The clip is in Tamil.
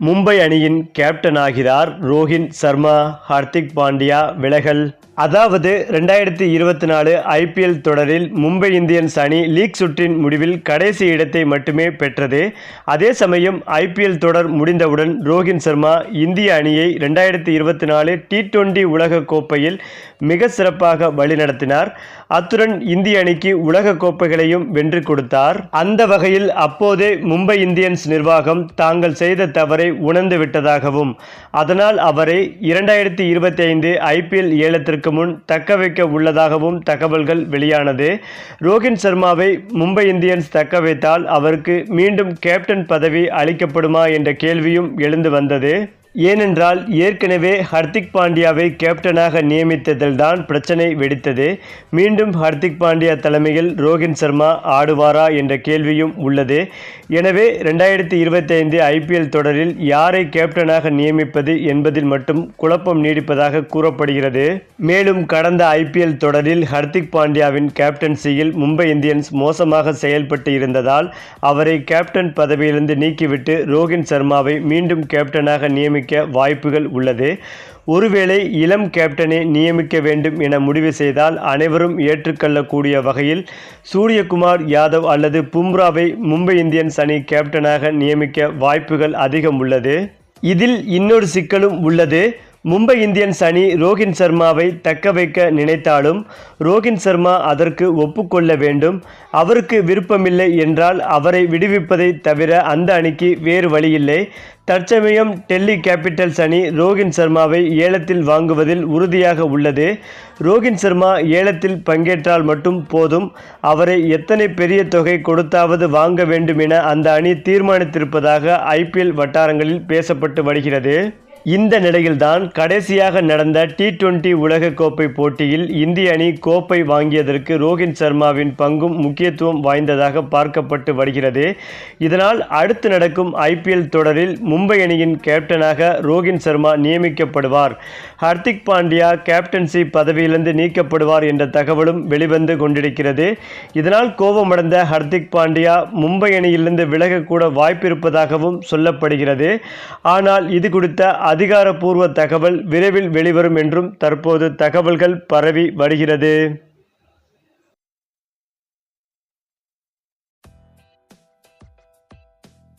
மும்பை அணியின் கேப்டன் ஆகிறார் ரோஹின் சர்மா ஹர்திக் பாண்டியா விலகல் அதாவது ரெண்டாயிரத்தி இருபத்தி நாலு ஐபிஎல் தொடரில் மும்பை இந்தியன்ஸ் அணி லீக் சுற்றின் முடிவில் கடைசி இடத்தை மட்டுமே பெற்றது. அதே சமயம் ஐபிஎல் தொடர் முடிந்தவுடன் ரோஹின் சர்மா இந்திய அணியை ரெண்டாயிரத்தி இருபத்தி நாலு டி டுவெண்டி உலகக் கோப்பையில் மிக சிறப்பாக வழிநடத்தினார். அத்துடன் இந்திய அணிக்கு உலக கோப்பைகளையும் வென்று கொடுத்தார். அந்த வகையில் அப்போதே மும்பை இந்தியன்ஸ் நிர்வாகம் தாங்கள் செய்த தவறை உணர்ந்து விட்டதாகவும் அதனால் அவரை இரண்டாயிரத்தி இருபத்தி ஐந்து ஐபிஎல் ஏலத்திற்கு முன் தக்க வைக்க உள்ளதாகவும் தகவல்கள் வெளியானது. ரோஹித் சர்மாவை மும்பை இந்தியன்ஸ் தக்க வைத்தால் அவருக்கு மீண்டும் கேப்டன் பதவி அளிக்கப்படுமா என்ற கேள்வியும் எழுந்து வந்தது. ஏனென்றால் ஏற்கனவே ஹர்திக் பாண்டியாவை கேப்டனாக நியமித்ததில்தான் பிரச்சனை வெடித்தது. மீண்டும் ஹர்திக் பாண்டியா தலைமையில் ரோஹித் சர்மா ஆடுவாரா என்ற கேள்வியும் உள்ளது. எனவே ரெண்டாயிரத்தி இருபத்தைந்து ஐபிஎல் தொடரில் யாரை கேப்டனாக நியமிப்பது என்பதில் மட்டும் குழப்பம் நீடிப்பதாக கூறப்படுகிறது. மேலும் கடந்த ஐபிஎல் தொடரில் ஹர்திக் பாண்டியாவின் கேப்டன்சியில் மும்பை இந்தியன்ஸ் மோசமாக செயல்பட்டு இருந்ததால் அவரை கேப்டன் பதவியிலிருந்து நீக்கிவிட்டு ரோஹித் சர்மாவை மீண்டும் கேப்டனாக நியமி நியமிக்க வாய்ப்புகள் உள்ளது. ஒருவேளை இளம் கேப்டனை நியமிக்க வேண்டும் என முடிவு செய்தால் அனைவரும் ஏற்றுக்கொள்ளக்கூடிய வகையில் சூரியகுமார் யாதவ் அல்லது பும்ராவை மும்பை இந்தியன்ஸ் அணி கேப்டனாக நியமிக்க வாய்ப்புகள் அதிகம் உள்ளது. இதில் இன்னொரு சிக்கலும் உள்ளது. மும்பை இந்தியன்ஸ் அணி ரோஹித் சர்மாவை தக்க வைக்க நினைத்தாலும் ரோஹித் சர்மா அதற்கு ஒப்புக்கொள்ள வேண்டும். அவருக்கு விருப்பமில்லை என்றால் அவரை விடுவிப்பதை தவிர அந்த அணிக்கு வேறு வழியில்லை. தற்சமயம் டெல்லி கேபிட்டல்ஸ் அணி ரோஹித் சர்மாவை ஏலத்தில் வாங்குவதில் உறுதியாக உள்ளது. ரோஹித் சர்மா ஏலத்தில் பங்கேற்றால் மட்டும் போதும். அவரை எத்தனை பெரிய தொகை கொடுத்தாவது வாங்க வேண்டும் என அந்த அணி தீர்மானித்திருப்பதாக ஐபிஎல் வட்டாரங்களில் பேசப்பட்டு வருகிறது. இந்த நிலையில்தான் கடைசியாக நடந்த டி டுவெண்டி உலகக்கோப்பை போட்டியில் இந்திய அணி கோப்பை வாங்கியதற்கு ரோஹித் சர்மாவின் பங்கும் முக்கியத்துவம் வாய்ந்ததாக பார்க்கப்பட்டு வருகிறது. இதனால் அடுத்து நடக்கும் ஐபிஎல் தொடரில் மும்பை அணியின் கேப்டனாக ரோஹித் சர்மா நியமிக்கப்படுவார். ஹர்திக் பாண்டியா கேப்டன்சி பதவியிலிருந்து நீக்கப்படுவார் என்ற தகவலும் வெளிவந்து கொண்டிருக்கிறது. இதனால் கோபமடைந்த ஹர்திக் பாண்டியா மும்பை அணியிலிருந்து விலகக்கூட வாய்ப்பிருப்பதாகவும் சொல்லப்படுகிறது. ஆனால் இது குறித்த அதிகாரப்பூர்வ தகவல் விரைவில் வெளிவரும் என்றும் தற்போது தகவல்கள் பரவி வருகிறது.